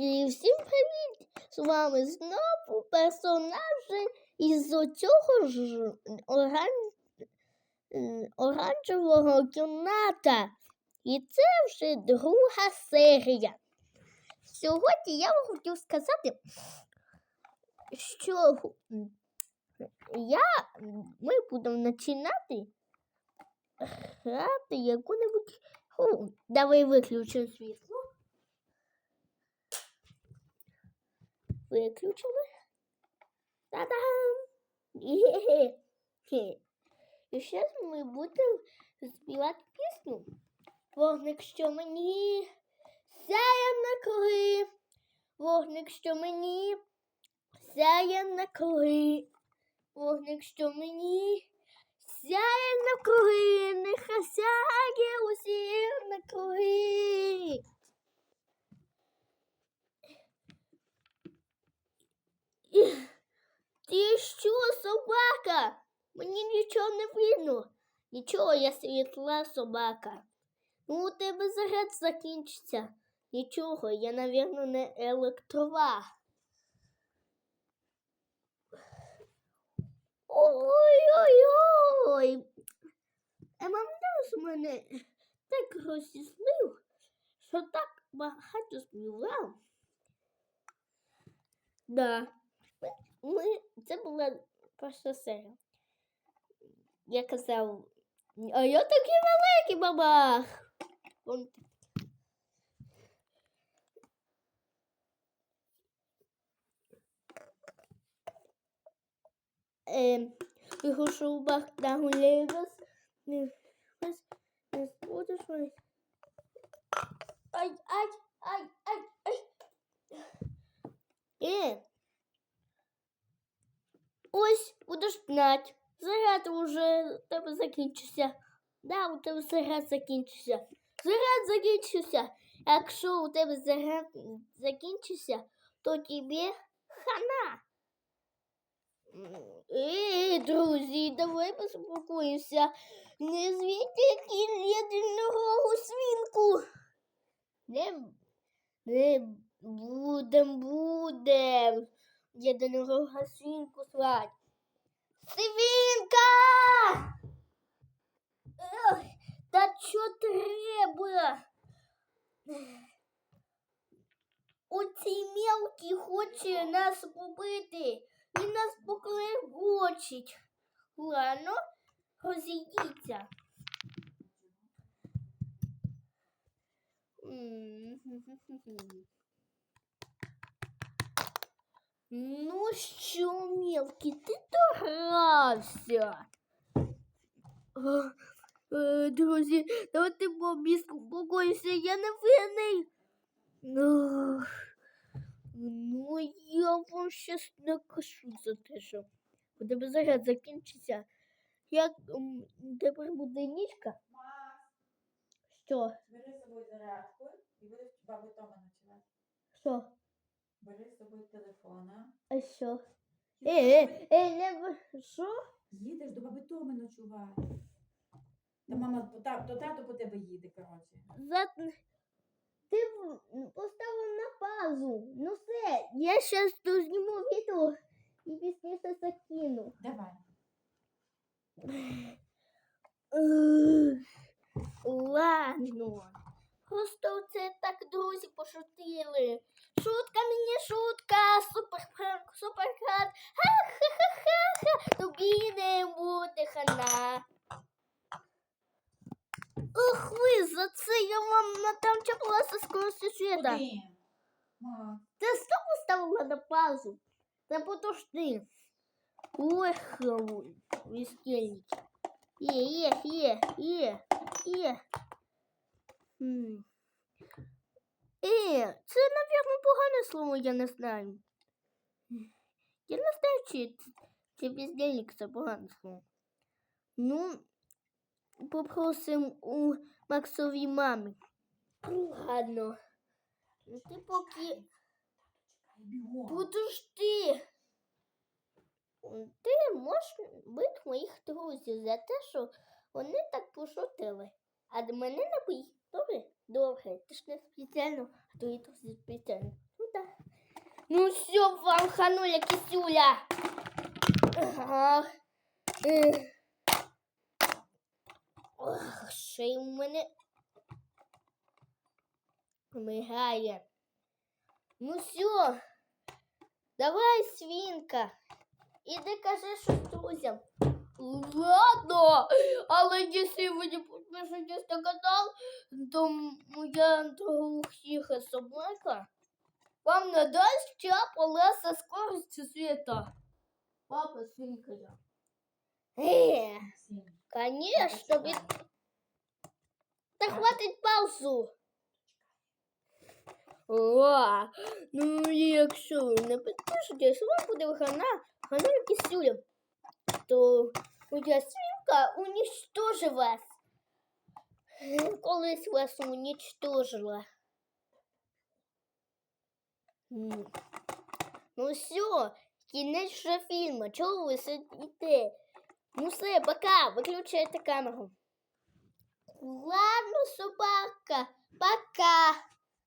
І всім привіт! З вами знову персонажі із цього ж оран... оранжевого кімната. І це вже друга серія. Сьогодні я вам хотів сказати, що я, ми будемо починати грати яку-небудь. Давай виключимо світло. Виключили. Та-дам! І зараз ми будемо співати пісню. Вогник, що мені сяє на круги. Вогник, що мені сяє на круги. Вогник, що мені сяє на круги. Нехай сяє усіх на круги. Ти що, собака? Мені нічого не видно. Нічого, я світла собака. Ну, у тебе заряд закінчиться. Нічого, я, навірно, не електрова. Ой-ой-ой. З мене так розіслив, що так багато співав. Да. Ми, це була перша серія. Я казав, а я такий великий бабах. Он... Ем, вийшов бах на гулєвес. Не, будеш ми. Ай, ай, ай, ай, ай. Е, Ось будеш знати. Заряд уже тебе закінчився. Да, у тебе заряд закінчився. Заряд закінчився. Якщо у тебе заряд закінчився, то тобі хана. Ей, друзі, давай поспокоїмося. Не звідти єдиного свинку. Не, не будем, будем єдиного свинку звати. Свинка! Ой, та що треба? Оцей мелкий хоче нас побити і нас поклегочить. Ладно, розійдіться. М-м-м-м-м. Ну що, мелкий, ти догрався? Е, е, Друзі, давайте побіспокоїмося, я не винний. Ну, я вам щас накашу за те, що у тебе заряд закінчиться. Як тепер буде нічка? Що? бери з собою зарядку і будеш бабу Тома ночувати. Що? Бери з собою телефона. А що? Е, е, е, не в- що? Їдеш до баби Томи ночувати. Та мама, та- то тато по тебе їде, коротше. За... Ти в- поставив на пазу. Ну все, я зараз зніму відео і пізніше закину. Давай. Ладно. Просто це так друзі пошутили. Шутка мені шутка, супер пранк, супер крат. Ха-ха-ха-ха. Тобі не буде хана. Ох ви, за це я вам натамчала со скоростю? Макс, Ти знову ставила на паузу. Та подожди. Ой, хавуй, вістельники. Є, є, є, є, є. Е, це, напевно, погане слово, я не знаю. Я не знаю, чи, чи бездельник це погане слово. Ну, попросимо у Максовій мамі. Ладно. Ну, Ти поки. Подожди. Ти можеш бити моїх друзів за те, що вони так пошутили. А до мене не бий. Добре? Добре. Ти ж не спеціально, а то і то спеціально. Ну Ну все, вам хануля кисюля. Ох, ще й у мене мигає. Ну все, давай, свинка. Іди кажи щось друзям. Ладно, але якщо ви не підпишетесь на канал, то моя трохиха собака вам надасть чап леса скорости света. Папа, свинка я. Э, конечно, ведь... Да хватить паузу. О, ну якщо ви не підпишетесь, вам буде хана, хана кисюля, то моя свинка уничтожить вас. Колись вас уничтожила. Ну все, кінець вже фільму. Чого ви сидите? Ну все, пока, виключайте камеру. Ладно, собака, пока.